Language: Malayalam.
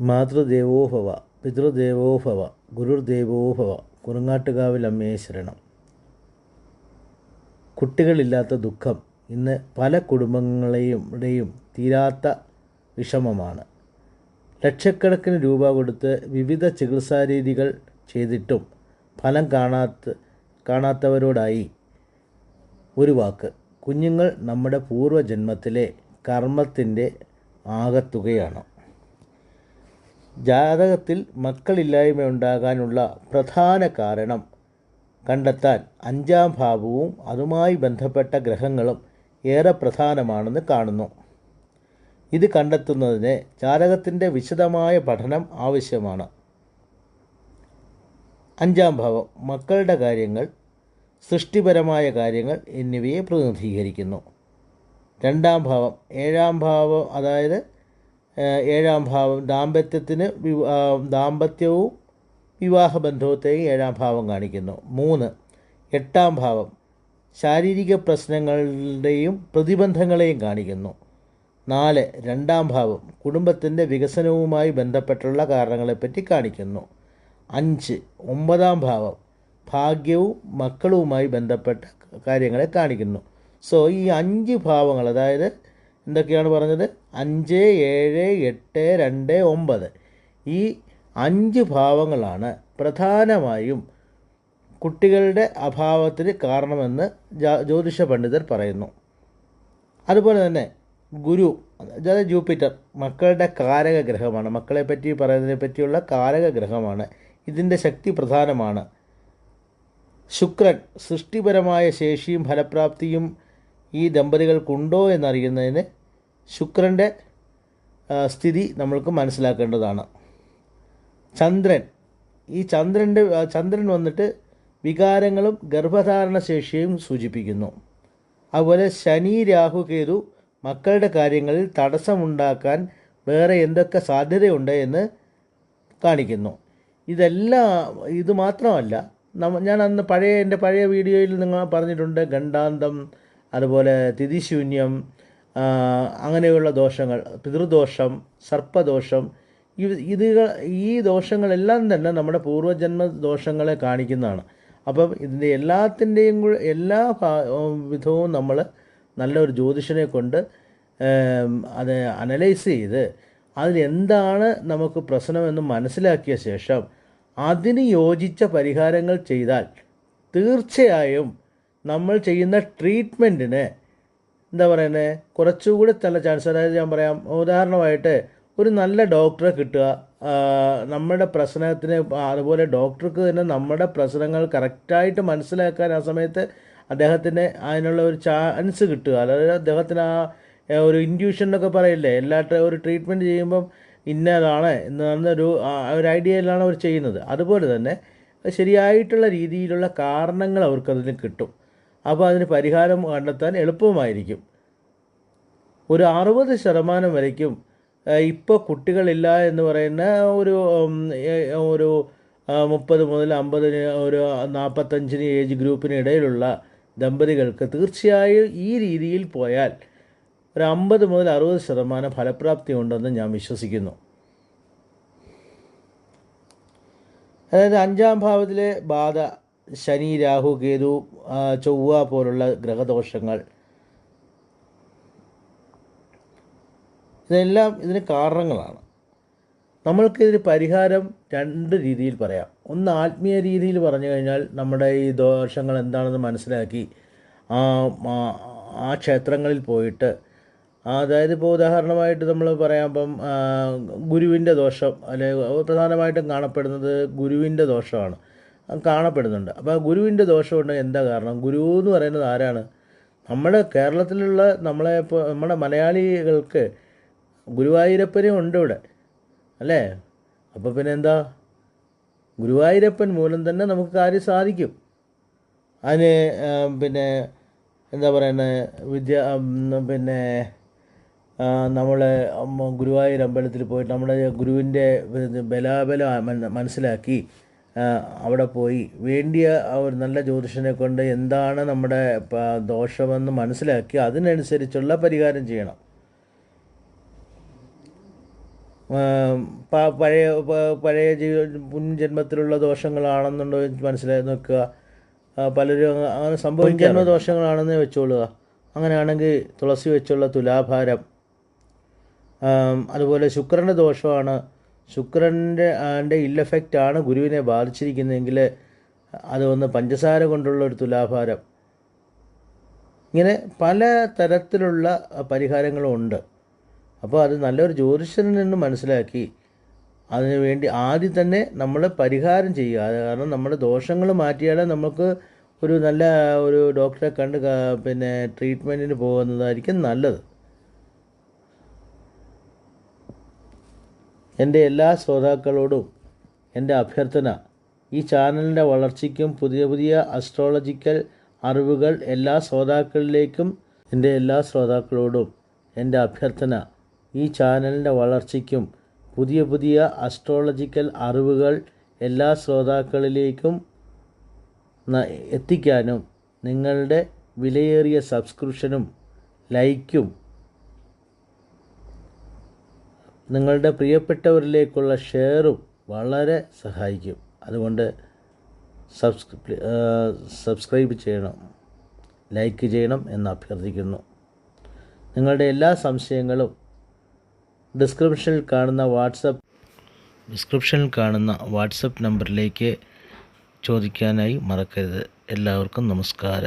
മാതൃദേവോഭവ പിതൃദേവോഭവ ഗുരുദേവോഭവ കുറുങ്ങാട്ടുകാവിൽ അമ്മയെ ശരണം. കുട്ടികളില്ലാത്ത ദുഃഖം ഇന്ന് പല കുടുംബങ്ങളെയും ടെയും തീരാത്ത വിഷമമാണ്. ലക്ഷക്കണക്കിന് രൂപ കൊടുത്ത് വിവിധ ചികിത്സാരീതികൾ ചെയ്തിട്ടും ഫലം കാണാത്ത കാണാത്തവരോടായി. ഒരു വാക്ക് കുഞ്ഞുങ്ങൾ നമ്മുടെ പൂർവജന്മത്തിലെ കർമ്മത്തിന്റെ ആകത്തുകയാണ്. ജാതകത്തിൽ മക്കളില്ലായ്മ ഉണ്ടാകാനുള്ള പ്രധാന കാരണം കണ്ടെത്താൻ അഞ്ചാം ഭാവവും അതുമായി ബന്ധപ്പെട്ട ഗ്രഹങ്ങളും ഏറെ പ്രധാനമാണെന്ന് കാണുന്നു. ഇത് കണ്ടെത്തുന്നതിന് ജാതകത്തിന്റെ വിശദമായ പഠനം ആവശ്യമാണ്. അഞ്ചാം ഭാവം മക്കളുടെ കാര്യങ്ങൾ സൃഷ്ടിപരമായ കാര്യങ്ങൾ എന്നിവയെ പ്രതിനിധീകരിക്കുന്നു. രണ്ടാം ഭാവം ഏഴാം ഭാവം അതായത് ഏഴാം ഭാവം ദാമ്പത്യത്തിന് ദാമ്പത്യവും വിവാഹബന്ധത്തെയും ഏഴാം ഭാവം കാണിക്കുന്നു. മൂന്ന് എട്ടാം ഭാവം ശാരീരിക പ്രശ്നങ്ങളുടെയും പ്രതിബന്ധങ്ങളെയും കാണിക്കുന്നു. നാല് രണ്ടാം ഭാവം കുടുംബത്തിന്റെ വികസനവുമായി ബന്ധപ്പെട്ടുള്ള കാരണങ്ങളെപ്പറ്റി കാണിക്കുന്നു. അഞ്ച് ഒമ്പതാം ഭാവം ഭാഗ്യവും മക്കളുമായി ബന്ധപ്പെട്ട കാര്യങ്ങളെ കാണിക്കുന്നു. സോ ഈ അഞ്ച് ഭാവങ്ങൾ അതായത് എന്തൊക്കെയാണ് പറഞ്ഞത്? അഞ്ച് ഏഴ് എട്ട് രണ്ട് ഒമ്പത്. ഈ അഞ്ച് ഭാവങ്ങളാണ് പ്രധാനമായും കുട്ടികളുടെ അഭാവത്തിന് കാരണമെന്ന് ജ്യോതിഷ പണ്ഡിതർ പറയുന്നു. അതുപോലെ തന്നെ ഗുരു അതായത് ജൂപ്പിറ്റർ മക്കളുടെ കാരക ഗ്രഹമാണ് മക്കളെ പറ്റി പറയുന്നതിനെ പറ്റിയുള്ള കാരക ഗ്രഹമാണ് ഇതിന്റെ ശക്തി പ്രധാനമാണ്. ശുക്രൻ സൃഷ്ടിപരമായ ശേഷിയും ഫലപ്രാപ്തിയും ഈ ദമ്പതികൾക്കുണ്ടോ എന്നറിയുന്നതിന് ശുക്രന്റെ സ്ഥിതി നമ്മൾക്ക് മനസ്സിലാക്കേണ്ടതാണ്. ചന്ദ്രൻ. ഈ ചന്ദ്രന്റെ ചന്ദ്രൻ വന്നിട്ട് വികാരങ്ങളും ഗർഭധാരണ ശേഷിയും സൂചിപ്പിക്കുന്നു. അതുപോലെ ശനി രാഹു കേതു മക്കളുടെ കാര്യങ്ങളിൽ തടസ്സമുണ്ടാക്കാൻ വേറെ എന്തൊക്കെ സാധ്യതയുണ്ട് എന്ന് കാണിക്കുന്നു. ഇതെല്ലാം ഇത് മാത്രമല്ല നമ്മ ഞാൻ അന്ന് പഴയ എന്റെ പഴയ വീഡിയോയിൽ നിങ്ങൾ പറഞ്ഞിട്ടുണ്ട് ഗണ്ടാന്തം അതുപോലെ തിഥിശൂന്യം അങ്ങനെയുള്ള ദോഷങ്ങൾ പിതൃദോഷം സർപ്പദോഷം ഇത് ഈ ദോഷങ്ങളെല്ലാം തന്നെ നമ്മുടെ പൂർവജന്മ ദോഷങ്ങളെ കാണിക്കുന്നതാണ്. അപ്പം ഇതിന്റെ എല്ലാത്തിന്റെയും കൂടെ എല്ലാ വിധവും നമ്മൾ നല്ലൊരു ജ്യോതിഷനെ കൊണ്ട് അത് അനലൈസ് ചെയ്ത് അതിലെന്താണ് നമുക്ക് പ്രശ്നമെന്ന് മനസ്സിലാക്കിയ ശേഷം അതിന് യോജിച്ച പരിഹാരങ്ങൾ ചെയ്താൽ തീർച്ചയായും നമ്മൾ ചെയ്യുന്ന ട്രീറ്റ്മെന്റിന് എന്താ പറയുന്നത് കുറച്ചുകൂടി നല്ല ചാൻസ് അതായത് ഞാൻ പറയാം ഉദാഹരണമായിട്ട് ഒരു നല്ല ഡോക്ടറെ കിട്ടുക നമ്മുടെ പ്രശ്നത്തിന് അതുപോലെ ഡോക്ടർക്ക് തന്നെ നമ്മുടെ പ്രശ്നങ്ങൾ കറക്റ്റായിട്ട് മനസ്സിലാക്കാൻ ആ സമയത്ത് അദ്ദേഹത്തിന് അതിനുള്ള ഒരു ചാൻസ് കിട്ടുക. അതായത് അദ്ദേഹത്തിന് ആ ഒരു ഇൻഡ്യൂഷൻ എന്നൊക്കെ പറയില്ലേ? എല്ലാ ഒരു ട്രീറ്റ്മെന്റ് ചെയ്യുമ്പം ഇന്നതാണ് എന്നൊരു ഒരു ഒരു ഐഡിയയിലാണ് അവർ ചെയ്യുന്നത്. അതുപോലെ തന്നെ ശരിയായിട്ടുള്ള രീതിയിലുള്ള കാരണങ്ങൾ അവർക്കതിന് കിട്ടും. അപ്പോൾ അതിന് പരിഹാരം കണ്ടെത്താൻ എളുപ്പമായിരിക്കും. ഒരു അറുപത് ശതമാനം വരയ്ക്കും ഇപ്പോൾ കുട്ടികളില്ല എന്ന് പറയുന്ന ഒരു ഒരു മുപ്പത് മുതൽ അമ്പതിന് ഒരു നാൽപ്പത്തഞ്ചിന് ഏജ് ഗ്രൂപ്പിന് ഇടയിലുള്ള ദമ്പതികൾക്ക് തീർച്ചയായും ഈ രീതിയിൽ പോയാൽ ഒരു അമ്പത് മുതൽ അറുപത് ശതമാനം ഫലപ്രാപ്തി ഉണ്ടെന്ന് ഞാൻ വിശ്വസിക്കുന്നു. അതായത് അഞ്ചാം ഭാവത്തിലെ ബാധ ശനി രാഹു കേതു ചൊവ്വ പോലുള്ള ഗ്രഹദോഷങ്ങൾ. ഇതെല്ലാം ഇതിന് കാരണങ്ങളാണ്. നമ്മൾക്കിതിന് പരിഹാരം രണ്ട് രീതിയിൽ പറയാം. ഒന്ന് ആത്മീയ രീതിയിൽ പറഞ്ഞു കഴിഞ്ഞാൽ നമ്മുടെ ഈ ദോഷങ്ങൾ എന്താണെന്ന് മനസ്സിലാക്കി ആ ആ- ക്ഷേത്രങ്ങളിൽ പോയിട്ട് അതായത് ഇപ്പോൾ ഉദാഹരണമായിട്ട് നമ്മൾ പറയാമ്പം ഗുരുവിന്റെ ദോഷം അല്ലെങ്കിൽ പ്രധാനമായിട്ടും കാണപ്പെടുന്നത് ഗുരുവിന്റെ ദോഷമാണ്. കാണപ്പെടുന്നുണ്ട്. അപ്പോൾ ഗുരുവിന്റെ ദോഷമുണ്ട്. എന്താ കാരണം? ഗുരു എന്ന് പറയുന്നത് ആരാണ്? നമ്മുടെ കേരളത്തിലുള്ള നമ്മളെ ഇപ്പോൾ നമ്മുടെ മലയാളികൾക്ക് ഗുരുവായൂരപ്പനും ഉണ്ട് ഇവിടെ. അല്ലേ? അപ്പോൾ പിന്നെ എന്താ? ഗുരുവായൂരപ്പൻ മൂലം തന്നെ നമുക്ക് കാര്യം സാധിക്കും. അതിന് പിന്നെ എന്താ പറയുന്നത് വിദ്യ പിന്നെ നമ്മൾ ഗുരുവായൂർ അമ്പലത്തിൽ പോയിട്ട് നമ്മുടെ ഗുരുവിന്റെ ബലാബലം മനസ്സിലാക്കി അവിടെ പോയി. വേണ്ടിയ ആ ഒരു നല്ല ജ്യോതിഷനെ കൊണ്ട് എന്താണ് നമ്മുടെ ദോഷമെന്ന് മനസ്സിലാക്കി അതിനനുസരിച്ചുള്ള പരിഹാരം ചെയ്യണം. പഴയ പഴയ ജീവ മുൻജന്മത്തിലുള്ള ദോഷങ്ങളാണെന്നുണ്ടോ മനസ്സിലായി നോക്കുക. പലരും അങ്ങനെ സംഭവിക്കുന്ന ദോഷങ്ങളാണെന്നേ ദോഷങ്ങളാണെന്ന് വെച്ചോളുക. അങ്ങനെയാണെങ്കിൽ തുളസി വെച്ചുള്ള തുലാഭാരം. അതുപോലെ ശുക്രന്റെ ദോഷമാണ്. ശുക്രന്റെ ആന്റെ ഇല്ലഫക്റ്റ് ആണ് ഗുരുവിനെ ബാധിച്ചിരിക്കുന്നതെങ്കിൽ അത് വന്ന് പഞ്ചസാര കൊണ്ടുള്ള ഒരു തുലാഭാരം. ഇങ്ങനെ പല തരത്തിലുള്ള പരിഹാരങ്ങളും ഉണ്ട്. അപ്പോൾ അത് നല്ലൊരു ജ്യോതിഷനിൽ നിന്ന് മനസ്സിലാക്കി അതിനുവേണ്ടി ആദ്യം തന്നെ നമ്മൾ പരിഹാരം ചെയ്യുക. കാരണം നമ്മുടെ ദോഷങ്ങൾ മാറ്റിയാലേ നമുക്ക് ഒരു നല്ല ഒരു ഡോക്ടറെ കണ്ട് പിന്നെ ട്രീറ്റ്മെന്റിന് പോകുന്നതായിരിക്കും നല്ലത്. എന്റെ എല്ലാ ശ്രോതാക്കളോടും എന്റെ അഭ്യർത്ഥന. ഈ ചാനലിന്റെ വളർച്ചയ്ക്കും പുതിയ പുതിയ അസ്ട്രോളജിക്കൽ അറിവുകൾ എല്ലാ ശ്രോതാക്കളിലേക്കും എന്റെ എല്ലാ ശ്രോതാക്കളോടും എന്റെ അഭ്യർത്ഥന. ഈ ചാനലിന്റെ വളർച്ചയ്ക്കും പുതിയ പുതിയ അസ്ട്രോളജിക്കൽ അറിവുകൾ എല്ലാ ശ്രോതാക്കളിലേക്കും എത്തിക്കാനും നിങ്ങളുടെ വിലയേറിയ സബ്സ്ക്രിപ്ഷനും ലൈക്കും നിങ്ങളുടെ പ്രിയപ്പെട്ടവരിലേക്കുള്ള ഷെയറും വളരെ സഹായിക്കും. അതുകൊണ്ട് സബ്സ്ക്രി സബ്സ്ക്രൈബ് ചെയ്യണം. ലൈക്ക് ചെയ്യണം എന്ന് അഭ്യർത്ഥിക്കുന്നു. നിങ്ങളുടെ എല്ലാ സംശയങ്ങളും ഡിസ്ക്രിപ്ഷനിൽ കാണുന്ന വാട്സപ്പ് ഡിസ്ക്രിപ്ഷനിൽ കാണുന്ന വാട്സപ്പ് നമ്പറിലേക്ക് ചോദിക്കാനായി മറക്കരുത്. എല്ലാവർക്കും നമസ്കാരം.